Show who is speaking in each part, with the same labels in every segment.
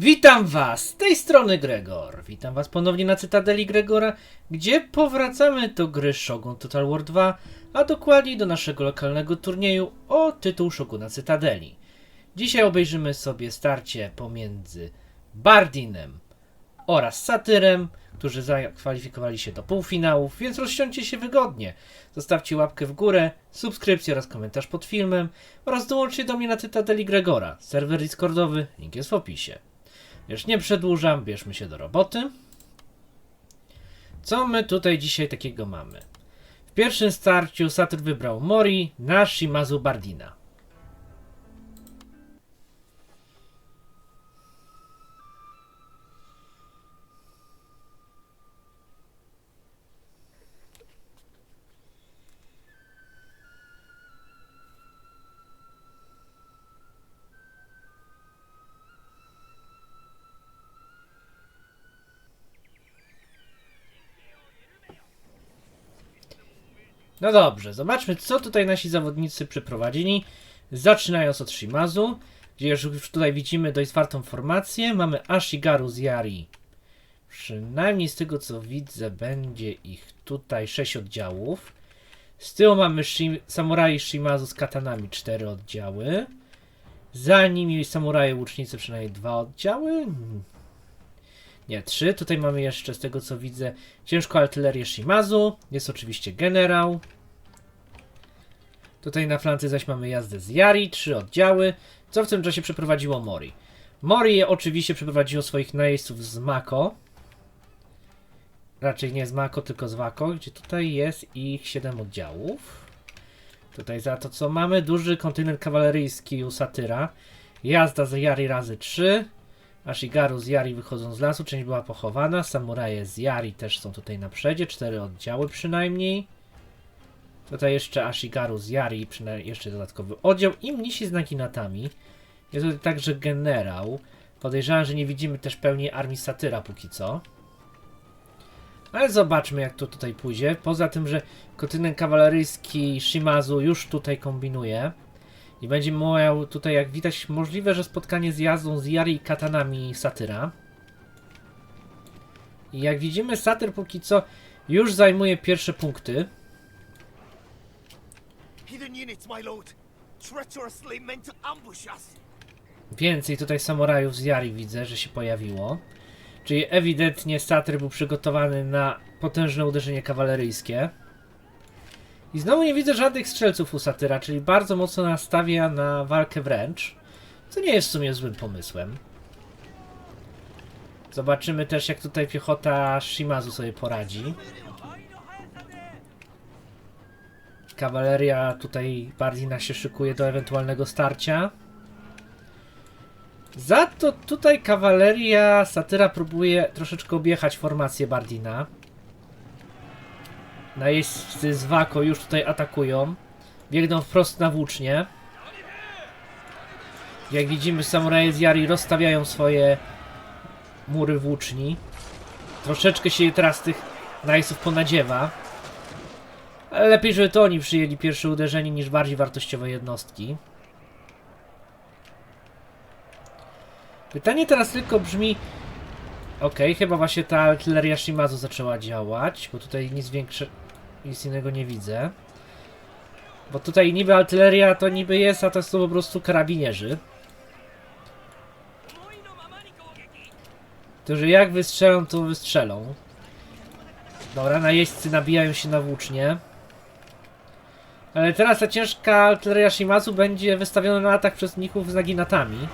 Speaker 1: Witam Was, z tej strony Gregor. Witam Was ponownie na Cytadeli Gregora, gdzie powracamy do gry Shogun Total War 2, a dokładniej do naszego lokalnego turnieju o tytuł Shoguna Cytadeli. Dzisiaj obejrzymy sobie starcie pomiędzy Bardinem oraz Satyrem, którzy zakwalifikowali się do półfinałów, więc rozsiądźcie się wygodnie. Zostawcie łapkę w górę, subskrypcję oraz komentarz pod filmem oraz dołączcie do mnie na Cytadeli Gregora. Serwer Discordowy, link jest w opisie. Już nie przedłużam, bierzmy się do roboty. Co my tutaj dzisiaj takiego mamy? W pierwszym starciu Satyr wybrał Mori na Shimazu Bardina. No dobrze, zobaczmy co tutaj nasi zawodnicy przeprowadzili. Zaczynając od Shimazu, gdzie już tutaj widzimy dość zwartą formację. Mamy Ashigaru z Yari. Przynajmniej z tego co widzę, będzie ich tutaj 6 oddziałów. Z tyłu mamy Shim Samurai Shimazu z katanami 4 oddziały. Za nimi samuraje łucznicy przynajmniej dwa oddziały. Nie, trzy. Tutaj mamy jeszcze, z tego co widzę, ciężką artylerię Shimazu. Jest oczywiście generał. Tutaj na flance zaś mamy jazdę z Yari, trzy oddziały. Co w tym czasie przeprowadziło Mori? Mori oczywiście przeprowadziło swoich najeźdźców z Mako. Raczej nie z Mako, tylko z Wako, gdzie tutaj jest ich 7 oddziałów. Tutaj za to co mamy? Duży kontyner kawaleryjski u Satyra. Jazda z Yari razy 3. Ashigaru z Yari wychodzą z lasu, część była pochowana. Samuraje z Yari też są tutaj na przedzie, cztery oddziały przynajmniej. Tutaj jeszcze Ashigaru z Yari, przynajmniej jeszcze dodatkowy oddział i mnisi z naginatami. Jest tutaj także generał. Podejrzewam, że nie widzimy też pełni armii Satyra póki co. Ale zobaczmy jak to tutaj pójdzie. Poza tym, że kontynent kawaleryjski Shimazu już tutaj kombinuje. I będzie miał tutaj, jak widać, możliwe, że spotkanie z jazdą z Yari i katanami Satyra. I jak widzimy, Satyr póki co już zajmuje pierwsze punkty. Więcej tutaj samurajów z Yari widzę, że się pojawiło. Czyli ewidentnie Satyr był przygotowany na potężne uderzenie kawaleryjskie. I znowu nie widzę żadnych strzelców u Satyra, czyli bardzo mocno nastawia na walkę wręcz. Co nie jest w sumie złym pomysłem. Zobaczymy też jak tutaj piechota Shimazu sobie poradzi. Kawaleria tutaj bardziej się szykuje do ewentualnego starcia. Za to tutaj kawaleria Satyra próbuje troszeczkę objechać formację Bardina. Najeźdźcy z Wako już tutaj atakują. Biegną wprost na włócznie. Jak widzimy, samuraje z Yari rozstawiają swoje mury włóczni. Troszeczkę się teraz tych najeźdźców ponadziewa. Ale lepiej, żeby to oni przyjęli pierwsze uderzenie niż bardziej wartościowe jednostki. Pytanie teraz tylko brzmi... Okej, chyba właśnie ta artyleria Shimazu zaczęła działać, bo tutaj nic większe... nic innego nie widzę. Bo tutaj niby artyleria to niby jest, a to są po prostu karabinierzy. Którzy jak wystrzelą, to wystrzelą. Dobra, najeźdźcy nabijają się na włócznie. Ale teraz ta ciężka artyleria Shimazu będzie wystawiona na atak przez ników z naginatami.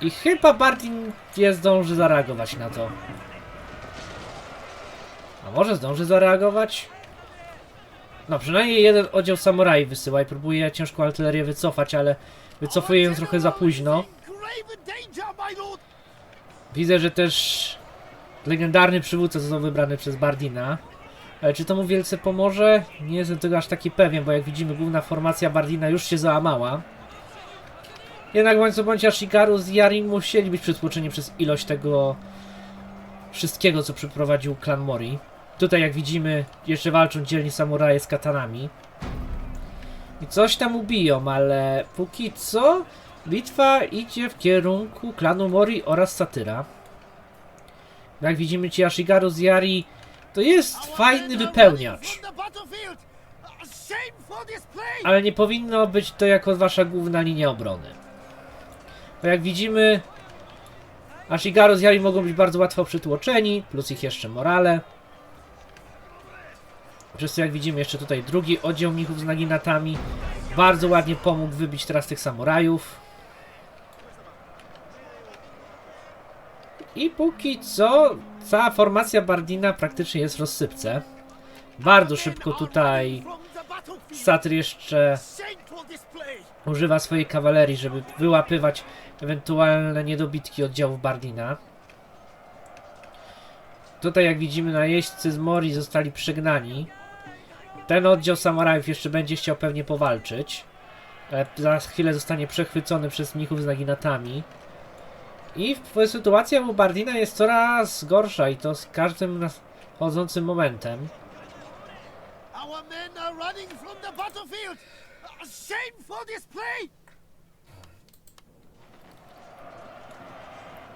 Speaker 1: I chyba Bardin nie zdąży zareagować na to. A może zdąży zareagować? No, przynajmniej jeden oddział samuraj wysyła i próbuje ciężką artylerię wycofać, ale wycofuje ją trochę za późno. Widzę, że też legendarny przywódca został wybrany przez Bardina. Ale czy to mu wielce pomoże? Nie jestem tego aż taki pewien, bo jak widzimy główna formacja Bardina już się załamała. Jednak bądź co bądź Ashigaru z Yarin musieli być przytłoczeni przez ilość tego wszystkiego, co przeprowadził klan Mori. Tutaj jak widzimy jeszcze walczą dzielni samuraje z katanami. I coś tam ubiją, ale póki co Bitwa idzie w kierunku klanu Mori oraz Satyra. Jak widzimy, ci Ashigaru z Yari to jest fajny wypełniacz. Ale nie powinno być to jako wasza główna linia obrony. Bo jak widzimy, Ashigaru z Yari mogą być bardzo łatwo przytłoczeni, plus ich jeszcze morale. Co jak widzimy jeszcze tutaj drugi oddział mnichów z naginatami. Bardzo ładnie pomógł wybić teraz tych samurajów. I póki co cała formacja Bardina praktycznie jest w rozsypce. Bardzo szybko tutaj Satyr jeszcze używa swojej kawalerii, żeby wyłapywać ewentualne niedobitki oddziałów Bardina. Tutaj jak widzimy najeźdźcy z Mori zostali przegnani. Ten oddział samurajów jeszcze będzie chciał pewnie powalczyć. Ale za chwilę zostanie przechwycony przez mnichów z naginatami. I w- sytuacja u Bardina jest coraz gorsza i to z każdym nadchodzącym momentem.
Speaker 2: Our men are running from the battlefield! A shameful display!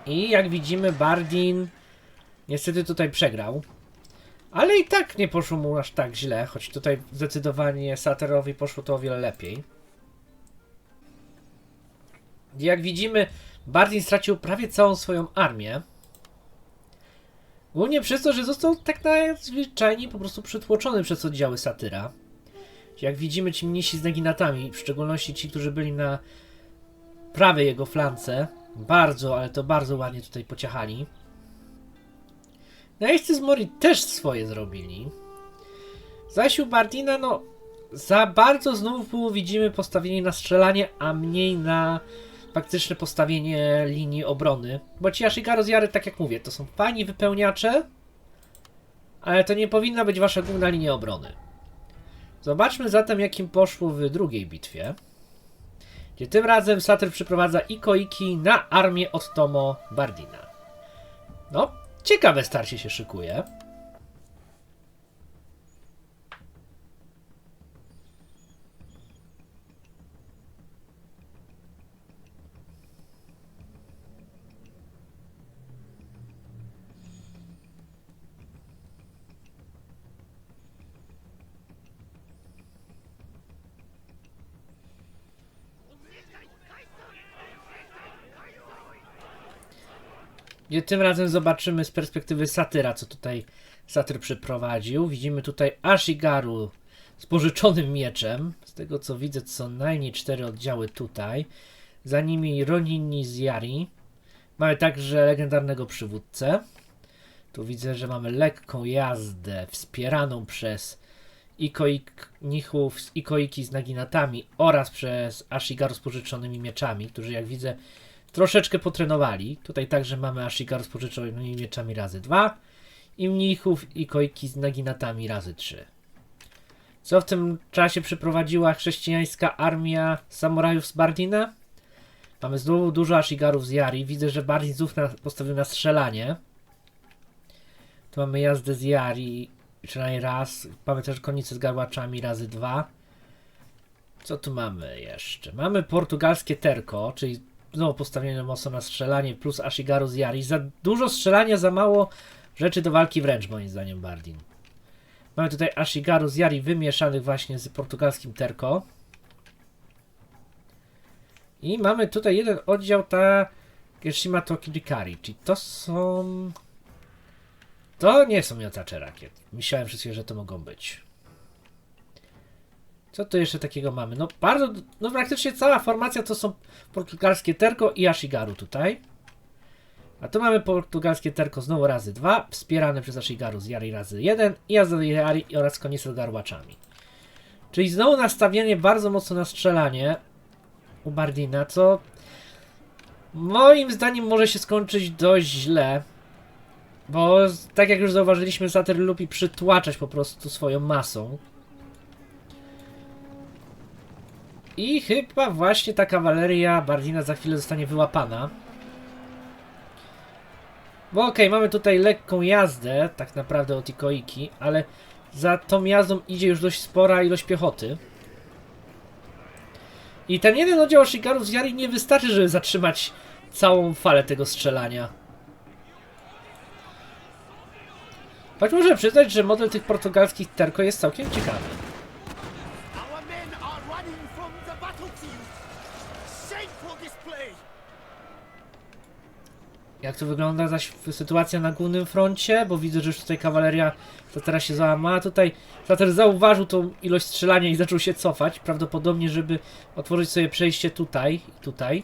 Speaker 1: I jak widzimy, Bardin niestety tutaj przegrał. Ale i tak nie poszło mu aż tak źle, choć tutaj zdecydowanie Saterowi poszło to o wiele lepiej. Jak widzimy, Bardin stracił prawie całą swoją armię. Głównie przez to, że został tak najzwyczajniej po prostu przytłoczony przez oddziały Satyra. Jak widzimy, ci mnisi z naginatami, w szczególności ci, którzy byli na prawej jego flance, bardzo, ale to bardzo ładnie tutaj pociachali. Najeźdźcy z Mori też swoje zrobili. Zaś u Bardina, no, za bardzo znowu widzimy postawienie na strzelanie, a mniej na faktyczne postawienie linii obrony. Bo ci Ashigaru z Jary, tak jak mówię, to są fajni wypełniacze, ale to nie powinna być wasza główna linia obrony. Zobaczmy zatem, jakim poszło w drugiej bitwie. Gdzie tym razem Satyr przyprowadza Ikoiki na armię od Tomo Bardina. No, ciekawe starcie się szykuje. Gdzie tym razem zobaczymy z perspektywy Satyra, co tutaj Satyr przeprowadził. Widzimy tutaj Ashigaru z pożyczonym mieczem. Z tego co widzę, co najmniej cztery oddziały tutaj. Za nimi Ronini z Yari. Mamy także legendarnego przywódcę. Tu widzę, że mamy lekką jazdę wspieraną przez Ikoik, Ikoiki z naginatami oraz przez Ashigaru z pożyczonymi mieczami, którzy jak widzę troszeczkę potrenowali. Tutaj także mamy Ashigaru z pożyczonymi mieczami razy 2 i mnichów i kojki z naginatami razy 3. Co w tym czasie przeprowadziła chrześcijańska armia samurajów z Bardina? Mamy znowu dużo Ashigarów z Yari. Widzę, że Bardin znów na, postawił na strzelanie. Tu mamy jazdę z Yari, przynajmniej raz. Mamy też konice z garłaczami razy 2. Co tu mamy jeszcze? Mamy portugalskie terko, czyli znowu postawione mocno na strzelanie, plus Ashigaru z Yari. Za dużo strzelania, za mało rzeczy do walki wręcz, moim zdaniem, Bardin. Mamy tutaj Ashigaru z Yari wymieszanych właśnie z portugalskim Terko. I mamy tutaj jeden oddział ta Geshima Tokirikari, czyli to są... To nie są miotacze rakiet. Myślałem chwilę, że to mogą być. Co tu jeszcze takiego mamy? No bardzo, no praktycznie cała formacja to są portugalskie Terko i Ashigaru tutaj. A tu mamy portugalskie Terko znowu razy 2, wspierane przez Ashigaru z Yari razy 1 i Yari oraz koniec garłaczami. Czyli znowu nastawienie bardzo mocno na strzelanie u Bardina, co moim zdaniem może się skończyć dość źle. Bo tak jak już zauważyliśmy, Satyr lubi przytłaczać po prostu swoją masą. I chyba właśnie ta kawaleria Bardina za chwilę zostanie wyłapana. Bo okej, mamy tutaj lekką jazdę, tak naprawdę od Ikoiki, ale za tą jazdą idzie już dość spora ilość piechoty. I ten jeden oddział Ashigarów z Yari nie wystarczy, żeby zatrzymać całą falę tego strzelania. Choć muszę przyznać, że model tych portugalskich Terko jest całkiem ciekawy. Jak to wygląda zaś sytuacja na głównym froncie? Bo widzę, że już tutaj kawaleria Satera się załamała. Tutaj Sater zauważył tą ilość strzelania i zaczął się cofać. Prawdopodobnie, żeby otworzyć sobie przejście tutaj i tutaj.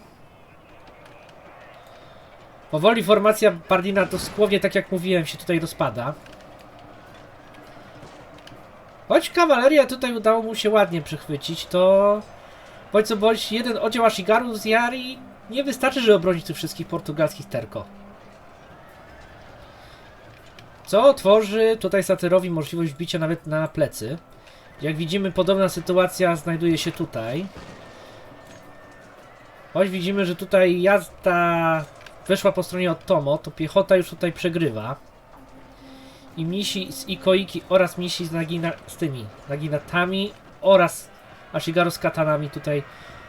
Speaker 1: Powoli formacja Bardina dosłownie, tak jak mówiłem, się tutaj rozpada. Choć kawaleria tutaj udało mu się ładnie przechwycić, to bądź co bądź jeden oddział Ashigarów z Jari nie wystarczy, żeby obronić tych wszystkich portugalskich terko. Co tworzy tutaj Satyrowi możliwość bicia nawet na plecy. Jak widzimy, podobna sytuacja znajduje się tutaj. Choć widzimy, że tutaj jazda weszła po stronie Otomo, to piechota już tutaj przegrywa. I misi z Ikoiki oraz misi z, nagina, z tymi naginatami oraz Ashigaru z katanami tutaj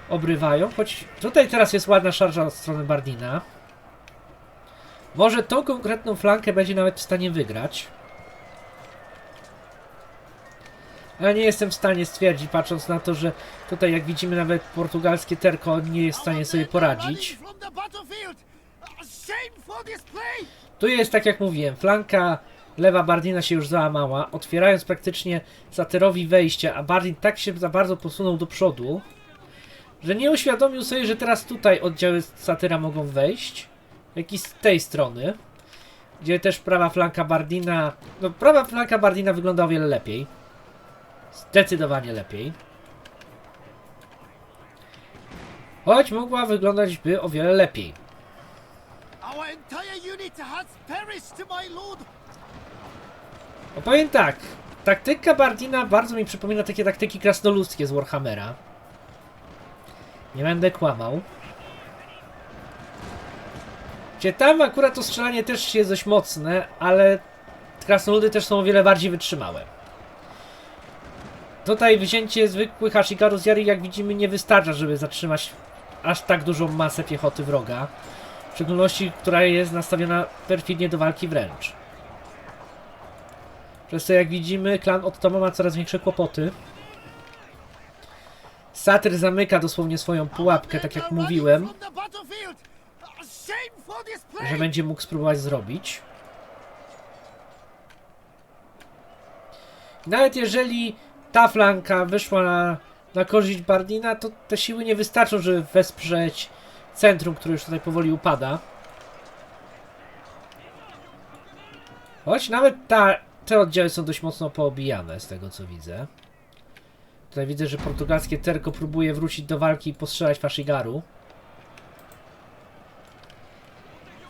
Speaker 1: obrywają, choć tutaj teraz jest ładna szarża od strony Bardina. Może tą konkretną flankę będzie nawet w stanie wygrać. Ale nie jestem w stanie stwierdzić, patrząc na to, że tutaj jak widzimy nawet portugalskie terko nie jest w stanie sobie poradzić. Tu jest, tak jak mówiłem, flanka lewa Bardina się już załamała, otwierając praktycznie Satyrowi wejście, a Bardin tak się za bardzo posunął do przodu, że nie uświadomił sobie, że teraz tutaj oddziały Satyra mogą wejść, jak i z tej strony, gdzie też prawa flanka Bardina, no prawa flanka Bardina wygląda o wiele lepiej, zdecydowanie lepiej. Choć mogła wyglądać by o wiele lepiej.
Speaker 2: Our entire unit has perished to my lord.
Speaker 1: No powiem tak, taktyka Bardina bardzo mi przypomina takie taktyki krasnoludzkie z Warhammera. Nie będę kłamał. Gdzie tam akurat to strzelanie też jest dość mocne, ale krasnoludy też są o wiele bardziej wytrzymałe. Tutaj wzięcie zwykłych Ashigaru z Yari, jak widzimy, nie wystarcza, żeby zatrzymać aż tak dużą masę piechoty wroga. W szczególności, która jest nastawiona perfidnie do walki wręcz. Przez to jak widzimy, klan Ottoma ma coraz większe kłopoty. Satyr zamyka dosłownie swoją pułapkę, tak jak mówiłem, że będzie mógł spróbować zrobić. Nawet jeżeli ta flanka wyszła na, na korzyść Bardina, to te siły nie wystarczą, żeby wesprzeć centrum, które już tutaj powoli upada. Choć nawet ta, te oddziały są dość mocno poobijane, z tego co widzę. Tutaj widzę, że portugalskie Terko próbuje wrócić do walki i postrzelać Fashigaru.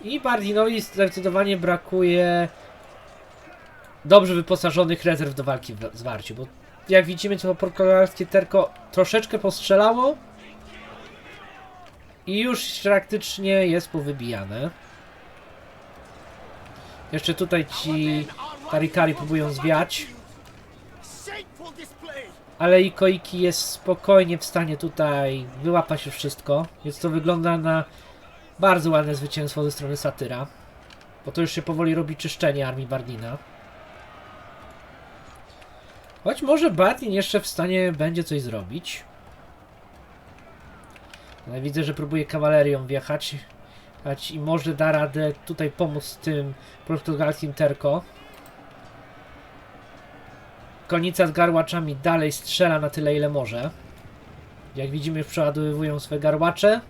Speaker 1: I Bardinowi zdecydowanie brakuje dobrze wyposażonych rezerw do walki w zwarciu, bo jak widzimy, to portugalskie Terko troszeczkę postrzelało i już praktycznie jest powybijane. Jeszcze tutaj ci Tarikari próbują zwiać. Ale i Koiki jest spokojnie w stanie tutaj wyłapać już wszystko, więc to wygląda na bardzo ładne zwycięstwo ze strony Satyra, bo to już się powoli robi czyszczenie armii Bardina. Choć może Bardin jeszcze w stanie będzie coś zrobić. Ale widzę, że próbuje kawalerią wjechać jechać i może da radę tutaj pomóc tym portugalskim Terko. Konica z garłaczami dalej strzela na tyle, ile może. Jak widzimy, już przeładowywują swe garłacze.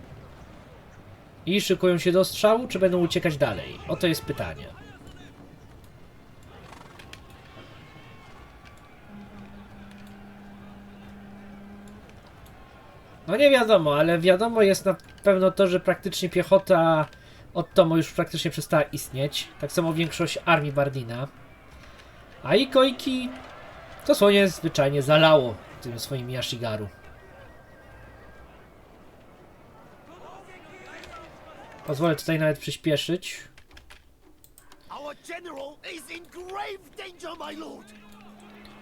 Speaker 1: I szykują się do strzału, czy będą uciekać dalej? Oto jest pytanie. No nie wiadomo, ale wiadomo jest na pewno to, że praktycznie piechota od Tomo już praktycznie przestała istnieć. Tak samo większość armii Bardina. A i Koiki to słonie zwyczajnie zalało tym swoim Yashigaru. Pozwolę tutaj nawet przyspieszyć.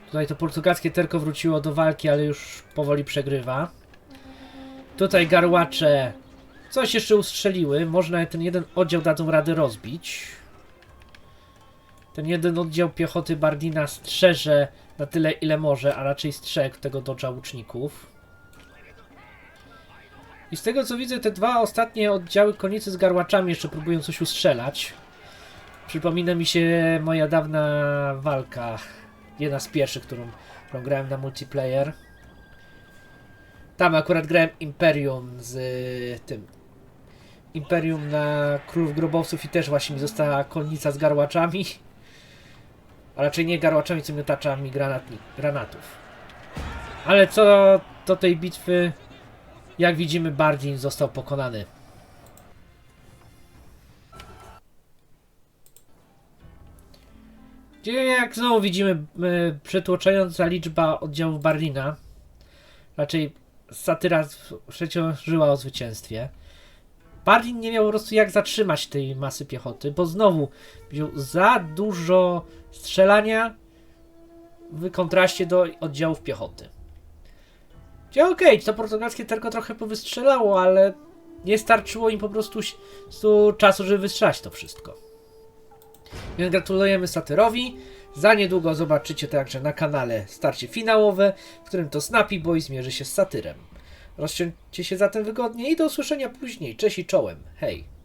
Speaker 1: Tutaj to portugalskie terko wróciło do walki, ale już powoli przegrywa. Tutaj garłacze coś jeszcze ustrzeliły. Można ten jeden oddział dadzą radę rozbić. Ten jeden oddział piechoty Bardina strzeże na tyle ile może, a raczej strzegł tego dodża łuczników. I z tego co widzę, te dwa ostatnie oddziały konicy z garłaczami jeszcze próbują coś ustrzelać. Przypomina mi się moja dawna walka. Jedna z pierwszych, którą, którą grałem na multiplayer. Tam akurat grałem Imperium z y, tym. Imperium na Królów Grobowców i też właśnie mi została konnica z garłaczami. A raczej nie garłaczami, co miotaczami granatni, granatów. Ale co do tej bitwy, jak widzimy, Bardin został pokonany. Jak znowu widzimy y, przytłoczająca liczba oddziałów Bardina. Raczej satyra przeciążyła o zwycięstwie. Bardin nie miał po prostu jak zatrzymać tej masy piechoty, bo znowu wziął za dużo strzelania w kontraście do oddziałów piechoty. Gdzie okej, to portugalskie tylko trochę powystrzelało, ale nie starczyło im po prostu czasu, żeby wystrzelać to wszystko. Więc gratulujemy Satyrowi. Za niedługo zobaczycie także na kanale starcie finałowe, w którym to Snappy Boy zmierzy się z Satyrem. Rozciągnijcie się zatem wygodnie i do usłyszenia później. Cześć i czołem. Hej.